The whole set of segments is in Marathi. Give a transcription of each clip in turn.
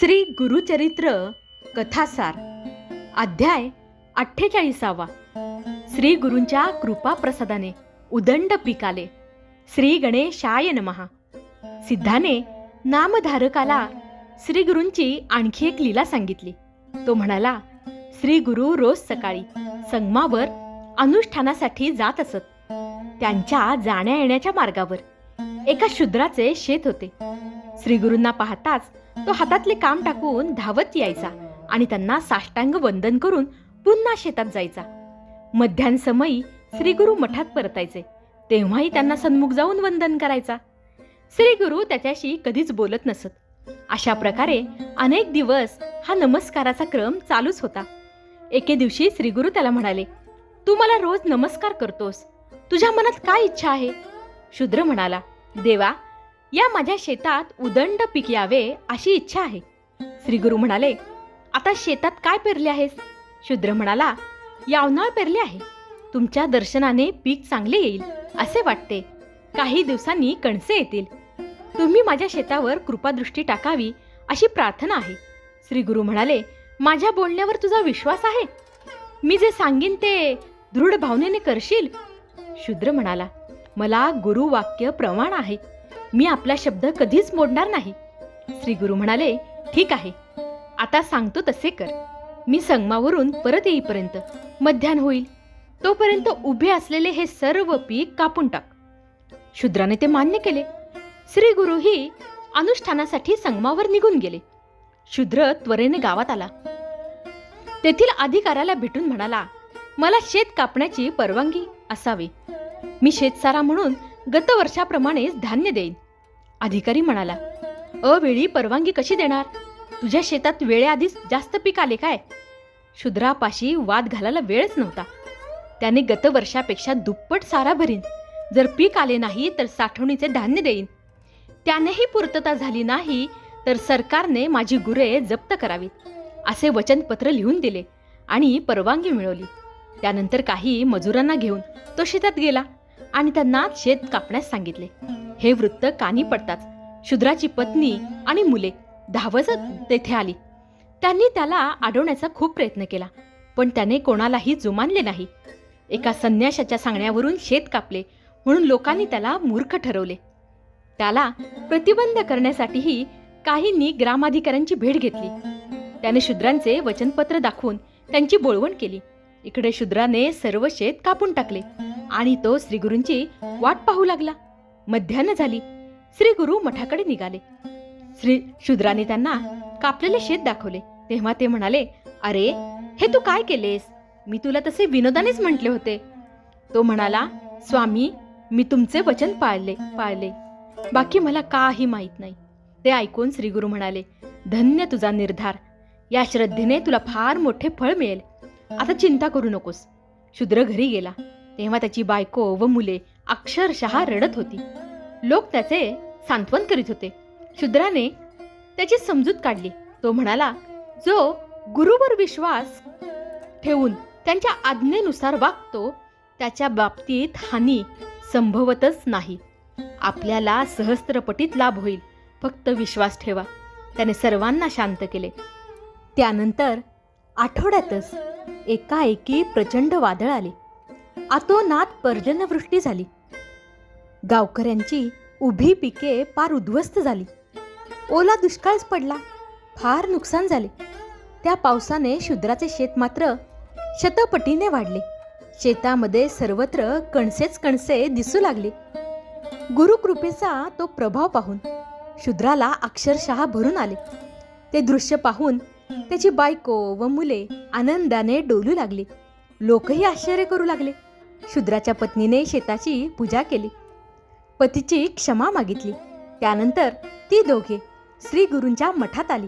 श्री गुरुचरित्र कथासार अध्याय अठ्ठेचाळीसावा. श्री गुरूंच्या कृपाप्रसादाने उदंड पिकाले. श्री गणेशाय नमहा. सिद्धाने नामधारकाला श्री गुरूंची आणखी एक लीला सांगितली. तो म्हणाला श्री गुरु रोज सकाळी संगमावर अनुष्ठानासाठी जात असत. त्यांच्या जाण्या येण्याच्या मार्गावर एका शूद्राचे शेत होते. श्री गुरूंना पाहताच तो हातातले काम टाकून धावत यायचा आणि त्यांना साष्टांग वंदन करून पुन्हा शेतात जायचा. मध्यानसमयी श्रीगुरु मठात परतायचे. तेव्हाही त्यांना सन्मुख जाऊन वंदन करायचा. श्रीगुरु त्याच्याशी कधीच बोलत नसत. अशा प्रकारे अनेक दिवस हा नमस्काराचा क्रम चालूच होता. एके दिवशी श्रीगुरु त्याला म्हणाले तू मला रोज नमस्कार करतोस. तुझ्या मनात काय इच्छा आहे? शूद्र म्हणाला देवा या माझ्या शेतात उदंड पीक यावे अशी इच्छा आहे. श्री गुरु म्हणाले आता शेतात काय पेरले आहेस? शूद्र म्हणाला यावनाळ पेरले आहे. तुमच्या दर्शनाने पीक चांगले येईल असे वाटते. काही दिवसांनी कणसे येतील. तुम्ही माझ्या शेतावर कृपादृष्टी टाकावी अशी प्रार्थना आहे. श्री गुरु म्हणाले माझ्या बोलण्यावर तुझा विश्वास आहे? मी जे सांगेन ते दृढ भावनेने करशील? शूद्र म्हणाला मला गुरु वाक्य प्रमाण आहे. मी आपला शब्द कधीच मोडणार नाही. श्री गुरु म्हणाले ठीक आहे. आता सांगतो तसे कर. मी संगमावरून परत येईपर्यंत मध्यान होईल. तोपर्यंत उभे असलेले हे सर्व पीक कापून टाक. शूद्राने ते मान्य केले. श्री गुरुही अनुष्ठानासाठी संगमावर निघून गेले. शूद्र त्वरेने गावात आला. तेथील अधिकाऱ्याला भेटून म्हणाला मला शेत कापण्याची परवानगी असावी. मी शेतसारा म्हणून गतवर्षाप्रमाणेच धान्य देईन. अधिकारी म्हणाला अवेळी परवानगी कशी देणार? तुझ्या शेतात वेळेआधीच जास्त पीक आले काय? शूद्रापाशी वाद घालायला वेळच नव्हता. त्याने गतवर्षापेक्षा दुप्पट सारा भरीन. जर पीक आले नाही तर साठवणीचे धान्य देईन. त्यानेही पूर्तता झाली नाही तर सरकारने माझी गुरे जप्त करावीत. असे वचनपत्र लिहून दिले आणि परवानगी मिळवली. त्यानंतर काही मजुरांना घेऊन तो शेतात गेला. आणि त्यांना शेत कापण्यास सांगितले. हे वृत्त कानी पडताच शूद्राची पत्नी आणि मुले धावसत तेथे आली. त्यांनी त्याला अडवण्याचा खूप प्रयत्न केला पण त्याने कोणालाही जुमानले नाही. एका संन्याशाच्या सांगण्यावरून शेत कापले म्हणून लोकांनी त्याला मूर्ख ठरवले. त्याला प्रतिबंध करण्यासाठीही काहींनी ग्रामाधिकाऱ्यांची भेट घेतली. त्याने शूद्रांचे वचनपत्र दाखवून त्यांची बोळवण केली. इकडे शूद्राने सर्व शेत कापून टाकले. आणि तो श्रीगुरूंची वाट पाहू लागला. मध्यान्ह झाली. श्री गुरु मठाकडे निघाले. श्री शूद्राने त्यांना कापलेले शेत दाखवले. तेव्हा ते म्हणाले अरे हे तू काय केलेस? मी तुला तसे विनोदानेच म्हटले होते. तो म्हणाला स्वामी मी तुमचे वचन पाळले पाळले. बाकी मला काही माहीत नाही. ते ऐकून श्री गुरु म्हणाले धन्य तुझा निर्धार. या श्रद्धेने तुला फार मोठे फळ मिळेल. आता चिंता करू नकोस. शूद्र घरी गेला. तेव्हा त्याची बायको व मुले अक्षरशः रडत होती. लोक त्याचे सांत्वन करीत होते. शूद्राने त्याची समजूत काढली. तो म्हणाला जो गुरुवर विश्वास ठेवून त्यांच्या आज्ञेनुसार वागतो त्याच्या बाबतीत हानी संभवतच नाही. आपल्याला सहस्त्रपटीत लाभ होईल. फक्त विश्वास ठेवा. त्याने सर्वांना शांत केले. त्यानंतर आठवड्यातच एकाएकी प्रचंड वादळ आले. आतोनात पर्जन्यवृष्टी झाली. गावकऱ्यांची उभी पिके पार उद्ध्वस्त झाली. ओला दुष्काळच पडला फार नुकसान झाले. त्या पावसाने शूद्राचे शेत मात्र शतपटीने वाढले. शेतामध्ये सर्वत्र कणसेच कणसे दिसू लागले. गुरुकृपेचा तो प्रभाव पाहून शूद्राला अक्षरशः भरून आले. ते दृश्य पाहून त्याची बायको व मुले आनंदाने डोलू लागली. लोकही आश्चर्य करू लागले. शूद्राच्या पत्नीने शेताची पूजा केली. पतीची क्षमा मागितली. त्यानंतर ती दोघे श्री गुरूंच्या मठात आली.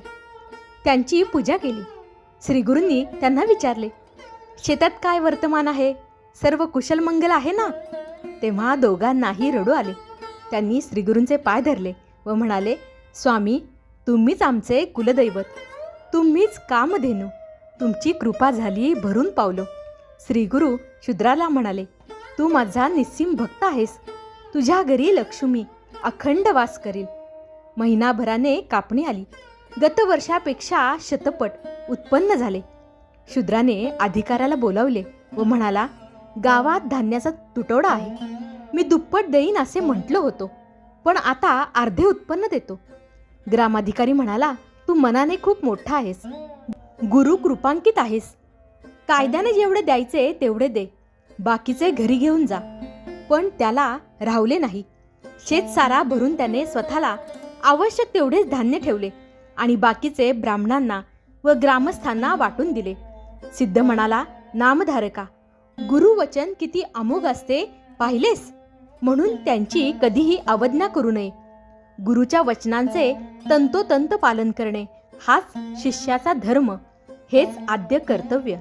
त्यांची पूजा केली. श्री गुरूंनी त्यांना विचारले शेतात काय वर्तमान आहे? सर्व कुशल मंगल आहे ना? तेव्हा दोघांनाही रडू आले. त्यांनी श्रीगुरूंचे पाय धरले व म्हणाले स्वामी तुम्हीच आमचे कुलदैवत. तुम्हीच कामधेनू. तुमची कृपा झाली भरून पावलो. श्रीगुरु शूद्राला म्हणाले तू माझा निस्सीम भक्त आहेस. तुझ्या घरी लक्ष्मी अखंड वास करील. महिनाभराने कापणी आली. गतवर्षापेक्षा शतपट उत्पन्न झाले. शूद्राने अधिकाऱ्याला बोलावले व म्हणाला गावात धान्याचा तुटवडा आहे. मी दुप्पट देईन असे म्हटलं होतो पण आता अर्धे उत्पन्न देतो. ग्रामाधिकारी म्हणाला तू मनाने खूप मोठा आहेस. गुरु कृपांकित आहेस. कायद्याने जेवढे द्यायचे तेवढे दे. बाकीचे घरी घेऊन जा. पण त्याला राहवले नाही. शेतसारा भरून त्याने स्वतःला आवश्यक तेवढेच धान्य ठेवले आणि बाकीचे ब्राह्मणांना व ग्रामस्थांना वाटून दिले. सिद्ध म्हणाला नामधारका गुरुवचन किती अमोघ असते पाहिलेस? म्हणून त्यांची कधीही अवज्ञा करू नये. गुरुच्या वचनांचे तंतोतंत पालन करणे हाच शिष्याचा धर्म हेच आद्य कर्तव्य.